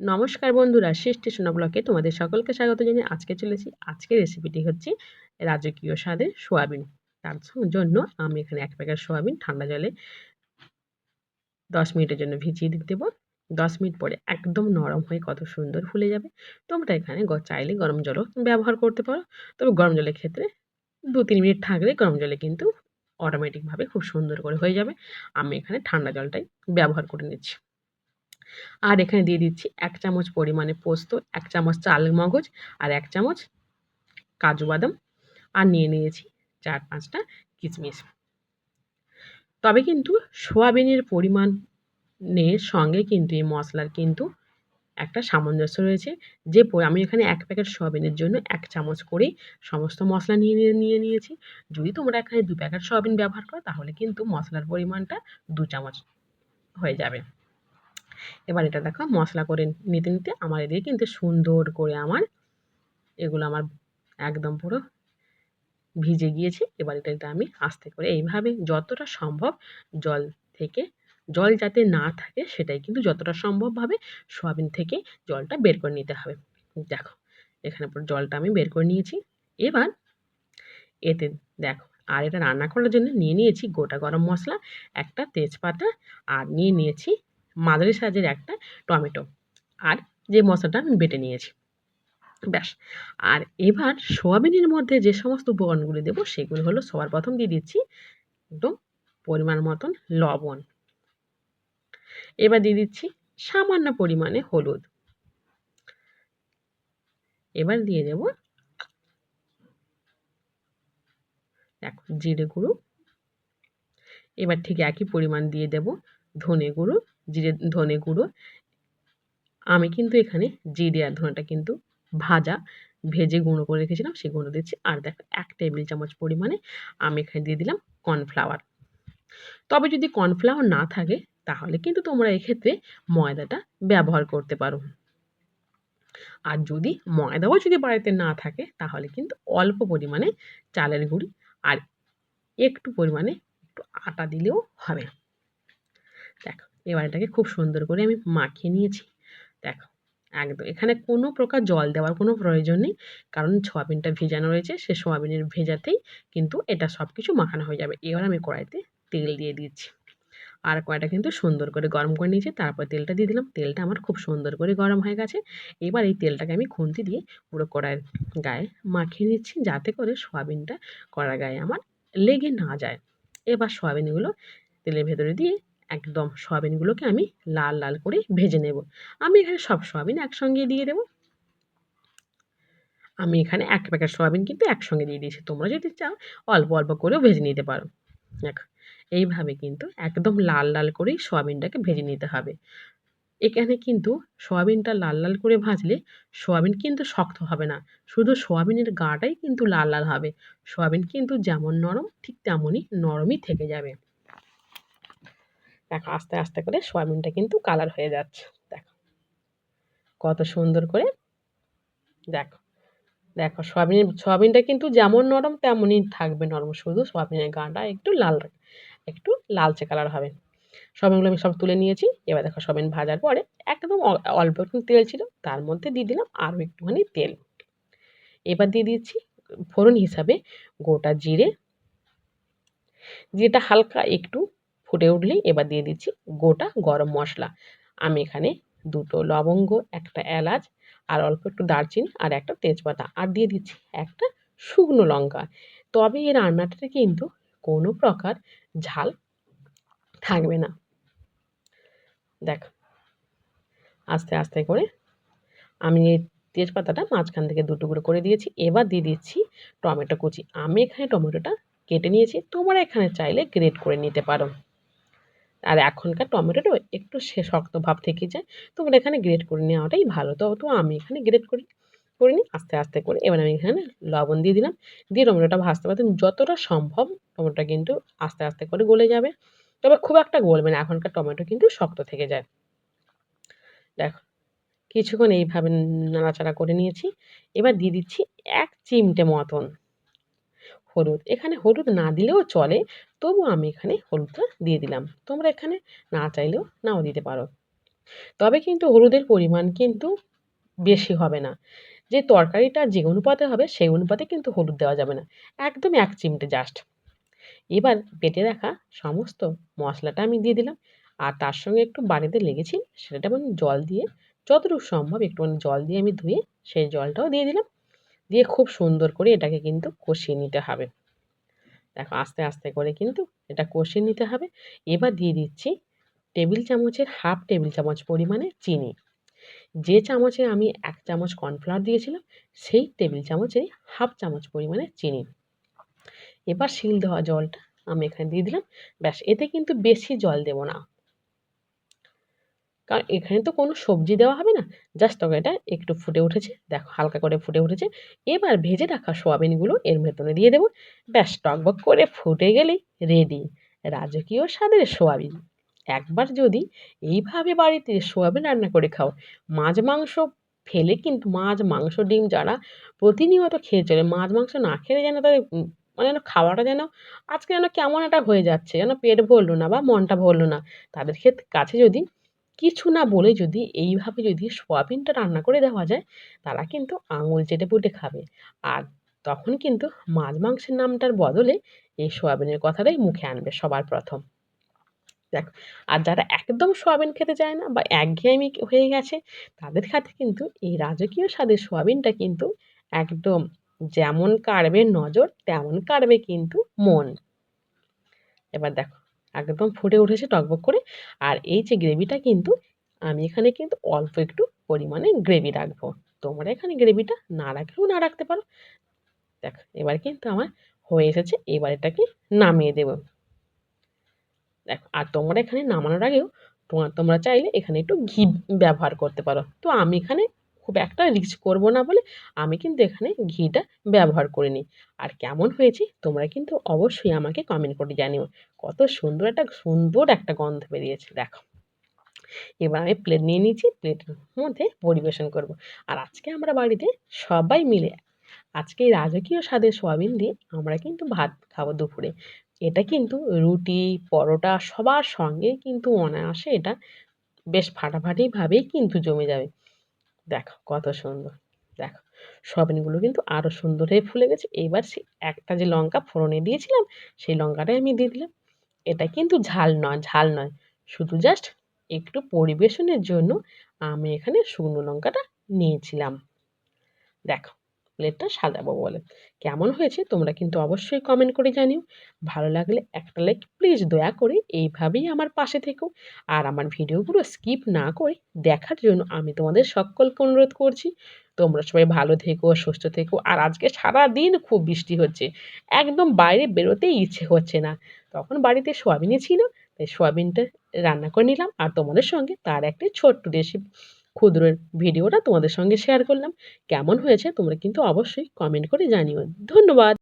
নমস্কার বন্ধুরা, সৃষ্টি সোনা ব্লকে তোমাদের সকলকে স্বাগত জানিয়ে আজকে চলেছি আজকের রেসিপিটি হচ্ছে রাজকীয় স্বাদের সোয়াবিন। তার জন্য আমি এখানে এক প্যাকেট সোয়াবিন ঠান্ডা জলে দশ মিনিটের জন্য ভিজিয়ে দিতে দেবো। দশ মিনিট পরে একদম নরম হয়ে কত সুন্দর ফুলে যাবে। তোমরা এখানে চাইলে গরম জলও ব্যবহার করতে পারো। তবে গরম জলের ক্ষেত্রে দু তিন মিনিট থাকলে গরম জলে কিন্তু অটোমেটিকভাবে খুব সুন্দর করে হয়ে যাবে। আমি এখানে ঠান্ডা জলটাই ব্যবহার করে নিচ্ছি। আর এখানে দিয়ে দিচ্ছি এক চামচ পরিমাণে পোস্ত, এক চামচ চাল মগজ আর এক চামচ কাজু বাদাম আর নিয়ে নিয়েছি চার পাঁচটা কিশমিশ। তবে কিন্তু সোয়াবিনের পরিমাণের সঙ্গে কিন্তু এই মশলার কিন্তু একটা সামঞ্জস্য রয়েছে যে আমি এখানে এক প্যাকেট সোয়াবিনের জন্য এক চামচ করেই সমস্ত মশলা নিয়ে নিয়ে নিয়েছি। যদি তোমরা এখানে দু প্যাকেট সোয়াবিন ব্যবহার করো তাহলে কিন্তু মশলার পরিমাণটা দু চামচ হয়ে যাবে। এবার এটা দেখো মশলা করে নিতে নিতে আমার এদিকে কিন্তু সুন্দর করে আমার এগুলো আমার একদম পুরো ভিজে গিয়েছে। এবার এটা আমি আস্তে করে এইভাবে যতটা সম্ভব জল থেকে, জল যাতে না থাকে সেটাই কিন্তু যতটা সম্ভবভাবে সোয়াবিন থেকে জলটা বের করে নিতে হবে। দেখো এখানে পুরো জলটা আমি বের করে নিয়েছি। এবার এতে দেখো আর এটা রান্না করার জন্য নিয়ে নিয়েছি গোটা গরম মশলা, একটা তেজপাতা আর নিয়ে নিয়েছি মাঝারি সাইজের একটা টমেটো আর যে মশলাটা আমি বেটে নিয়েছি। ব্যাস। আর এবার সোয়াবিনের মধ্যে যে সমস্ত উপকরণগুলি দেবো, সেগুলো হলো সবার প্রথম দিয়ে দিচ্ছি একদম পরিমাণ মতন লবণ। এবার দিয়ে দিচ্ছি সামান্য পরিমাণে হলুদ। এবার দিয়ে দেব দেখো জিরে গুঁড়ো। এবার ঠিক একই পরিমাণ দিয়ে দেব ধনে গুঁড়ো। জিরে ধনে গুঁড়ো। আমি কিন্তু এখানে জিরে আর ধনেটা কিন্তু ভাজা, ভেজে গুঁড়ো করে রেখেছিলাম, সেই গুঁড়ো দিচ্ছি। আর দেখো, এক টেবিল চামচ পরিমাণে আমি এখানে দিয়ে দিলাম কর্নফ্লাওয়ার। তবে যদি কর্নফ্লাওয়ার না থাকে, তাহলে কিন্তু তোমরা এক্ষেত্রে ময়দাটা ব্যবহার করতে পারো। আর যদি ময়দাও যদি বাড়িতে না থাকে, তাহলে কিন্তু অল্প পরিমাণে চালের গুঁড়ি আর একটু পরিমাণে একটু আটা দিলেও হবে। দেখো এবার এটাকে খুব সুন্দর করে আমি মাখিয়ে নিয়েছি। দেখো, একদম, এখানে কোনো প্রকার জল দেওয়ার কোনো প্রয়োজন নেই, কারণ সোয়াবিনটা ভেজানো রয়েছে, সে সোয়াবিনের ভেজাতেই কিন্তু এটা সব কিছু মাখানো হয়ে যাবে। এবার আমি কড়াইতে তেল দিয়ে দিচ্ছি। আর কড়াইটা কিন্তু সুন্দর করে গরম করে নিয়েছি, তারপর তেলটা দিয়ে দিলাম। তেলটা আমার খুব সুন্দর করে গরম হয়ে গেছে। এবার এই তেলটাকে আমি খুন্তি দিয়ে পুরো কড়াইয়ের গায়ে মাখিয়ে নিচ্ছি, যাতে করে সোয়াবিনটা কড়ার গায়ে আমার লেগে না যায়। এবার সোয়াবিনগুলো তেলের ভেতরে দিয়ে একদম সয়াবিনগুলোকে আমি লাল লাল করে ভেজে নেব। আমি এখানে সব সয়াবিন একসঙ্গে দিয়ে দেবো। আমি এখানে এক প্যাকেট সয়াবিন কিন্তু একসঙ্গে দিয়ে দিয়েছি। তোমরা যদি চাও, অল্প অল্প করেও ভেজে নিতে পারো। দেখো, এইভাবে কিন্তু একদম লাল লাল করেই সয়াবিনটাকে ভেজে নিতে হবে। এখানে কিন্তু সয়াবিনটা লাল লাল করে ভাজলে সয়াবিন কিন্তু শক্ত হবে না। শুধু সয়াবিনের গাটাই কিন্তু লাল লাল হবে। সয়াবিন কিন্তু যেমন নরম, ঠিক তেমনই নরমই থেকে যাবে। দেখো আস্তে আস্তে করে সোয়াবিনটা কিন্তু কালার হয়ে যাচ্ছে। দেখো, কত সুন্দর করে দেখো দেখো সয়াবিন, সোয়াবিনটা কিন্তু যেমন নরম তেমনই থাকবে নরম, শুধু সোয়াবিনের গাটা একটু লাল, একটু লালচে কালার হবে। সোয়াবিনগুলো আমি সব তুলে নিয়েছি, এবার দেখো সোয়াবিন ভাজার পরে একদম অল্প একটু তেল ছিল, তার মধ্যে দিয়ে দিলাম আরও একটুখানি তেল। এবার দিয়ে দিচ্ছি ফোড়ন হিসাবে গোটা জিরে, যেটা হালকা একটু ফুটে উঠলেই এবার দিয়ে দিচ্ছি গোটা গরম মশলা। আমি এখানে দুটো লবঙ্গ, একটা এলাচ, আর অল্প একটু দারচিনি, আর একটা তেজপাতা, আর দিয়ে দিচ্ছি একটা শুকনো লঙ্কা। তবে এই রান্নাটাতে কিন্তু কোনো প্রকার ঝাল থাকবে না। দেখ, আস্তে আস্তে করে আমি এই তেজপাতাটা মাঝখান থেকে দুটুকরো করে দিয়েছি, এবার দিয়ে দিচ্ছি টমেটো কুচি। আমি এখানে টমেটোটা কেটে নিয়েছি, তোমরা এখানে চাইলে গ্রেট করে নিতে পারো। আর এখনকার টমেটোটা একটু সে শক্ত ভাব থেকে যায়, তোমরা এখানে গ্রেট করে নেওয়াটাই ভালো। তো তো আমি এখানে গ্রেট করি করে নিই আস্তে আস্তে করে। এবার আমি এখানে লবণ দিয়ে দিলাম, দিয়ে টমেটোটা ভাজতে পারতে যতটা সম্ভব টমেটোটা কিন্তু আস্তে আস্তে করে গলে যাবে। তবে খুব একটা গলবে না, এখনকার টমেটো কিন্তু শক্ত থেকে যায়। দেখো, কিছুক্ষণ এইভাবে নাড়াচাড়া করে নিয়েছি। এবার দিয়ে দিচ্ছি এক চিমটে মতন হলুদ। এখানে হলুদ না দিলেও চলে, তবু আমি এখানে হলুদটা দিয়ে দিলাম। তোমরা এখানে না চাইলেও নাও দিতে পারো। তবে কিন্তু হলুদের পরিমাণ কিন্তু বেশি হবে না। যে তরকারিটা যে অনুপাতে হবে, সেই অনুপাতে কিন্তু হলুদ দেওয়া যাবে না। একদম এক চিমটে জাস্ট। এবার বেটে রাখা সমস্ত মশলাটা আমি দিয়ে দিলাম। আর তার সঙ্গে একটু বাড়িতে লেগেছি সেটা আমি জল দিয়ে, যতটুকু সম্ভব একটুখানি জল দিয়ে আমি ধুয়ে সেই জলটাও দিয়ে দিলাম। দিয়ে খুব সুন্দর করে এটাকে কিন্তু কষিয়ে নিতে হবে। দেখো আস্তে আস্তে করে কিন্তু এটা কষিয়ে নিতে হবে। এবার দিয়ে দিচ্ছি টেবিল চামচের হাফ টেবিল চামচ পরিমাণে চিনি। যে চামচে আমি এক চামচ কর্নফ্লাওয়ার দিয়েছিলাম, সেই টেবিল চামচেরই হাফ চামচ পরিমাণে চিনি। এবার শিল দেওয়া জলটা আমি এখানে দিয়ে দিলাম। ব্যাস, এতে কিন্তু বেশি জল দেব না। কারণ এখানে তো কোনো সবজি দেওয়া হবে না। জাস্ট তরকারিটা একটু ফুটে উঠেছে। দেখো, হালকা করে ফুটে উঠেছে। এবার ভেজে রাখা সোয়াবিনগুলো এর ভেতরে দিয়ে দেবো। ব্যাস, টকবক করে ফুটে গেলেই রেডি রাজকীয় স্বাদের সোয়াবিন। একবার যদি এইভাবে বাড়িতে সোয়াবিন রান্না করে খাও, মাছ, মাংস ফেলে কিন্তু মাছ, মাংস, ডিম যারা প্রতিনিয়ত খেয়ে চলে, মাছ, মাংস না খেলে যেন তাদের মানে যেন খাওয়াটা যেন আজকে যেন কেমন একটা হয়ে যাচ্ছে, যেন পেট ভরলো না বা মনটা ভরলো না, তাদের ক্ষেত্রে কাছে যদি কিছু না বলে যদি এইভাবে যদি সোয়াবিনটা রান্না করে দেওয়া যায়, তারা কিন্তু আঙুল চেটে পুটে খাবে। আর তখন কিন্তু মাছ মাংসের নামটার বদলে এই সোয়াবিনের কথাটাই মুখে আনবে সবার প্রথম। দেখো, আর যারা একদম সোয়াবিন খেতে চায় না বা একঘেয়েমি হয়ে গেছে, তাদের খাতে কিন্তু এই রাজকীয় স্বাদের সোয়াবিনটা কিন্তু একদম যেমন কাড়বে নজর, তেমন কাড়বে কিন্তু মন। এবার দেখো একদম ফুটে উঠেছে টকবক করে। আর এই যে গ্রেভিটা কিন্তু, আমি এখানে কিন্তু অল্প একটু পরিমাণে গ্রেভি রাখব। তোমরা এখানে গ্রেভিটা না রাখলেও না রাখতে পারো। দেখ, এবার কিন্তু আমার হয়ে এসেছে, এবার এটাকে নামিয়ে দেবো। দেখো, আর তোমরা এখানে নামানোর আগেও তোমার তোমরা চাইলে এখানে একটু ঘি ব্যবহার করতে পারো। তো আমি এখানে খুব একটা রিচ করব না বলে আমি কিন্তু এখানে ঘিটা ব্যবহার করিনি। আর কেমন হয়েছে তোমরা কিন্তু অবশ্যই আমাকে কমেন্ট করে জানিও। কত সুন্দর একটা সুন্দর একটা গন্ধ বেরিয়েছে, দেখো। এবার আমি প্লেট নিয়ে নিয়েছি প্লেটের মধ্যে পরিবেশন করব। আর আজকে আমরা বাড়িতে সবাই মিলে, আজকে রাজকীয় স্বাদের সোয়াবিন দিয়ে আমরা কিন্তু ভাত খাব দুপুরে। এটা কিন্তু রুটি, পরোটা সবার সঙ্গে কিন্তু অনায়াসে এটা বেশ ফাটাফাটিভাবেই কিন্তু জমে যাবে। দেখো কত সুন্দর। দেখো, সবিনগুলো কিন্তু আরও সুন্দর হয়ে ফুলে গেছে। এবার সে একটা যে লঙ্কা ফোড়নে দিয়েছিলাম, সেই লঙ্কাটাই আমি দিয়ে দিলাম। এটা কিন্তু ঝাল নয় ঝাল নয়। শুধু জাস্ট একটু পরিবেশনের জন্য আমি এখানে শুকনো লঙ্কাটা নিয়েছিলাম। দেখো প্লেটটা সাজাবো বলে। কেমন হয়েছে তোমরা কিন্তু অবশ্যই কমেন্ট করে জানিও। ভালো লাগলে একটা লাইক প্লিজ দয়া করে এইভাবেই আমার পাশে থেকো। আর আমার ভিডিওগুলো স্কিপ না করে দেখার জন্য আমি তোমাদের সকলকে অনুরোধ করছি, তোমরা সবাই ভালো থেকো, সুস্থ থেকো। আর আজকে সারা দিন খুব বৃষ্টি হচ্ছে, একদম বাইরে বেরোতেই ইচ্ছে হচ্ছে না। তখন বাড়িতে সোয়াবিনই ছিল, তাই সোয়াবিনটা রান্না করে নিলাম। আর তোমাদের সঙ্গে তার একটি ছোট্ট রেসিপি ক্ষুদ্র ভিডিওটা তোমাদের সঙ্গে শেয়ার করলাম। কেমন হয়েছে তোমরা কিন্তু অবশ্যই কমেন্ট করে জানিও। ধন্যবাদ।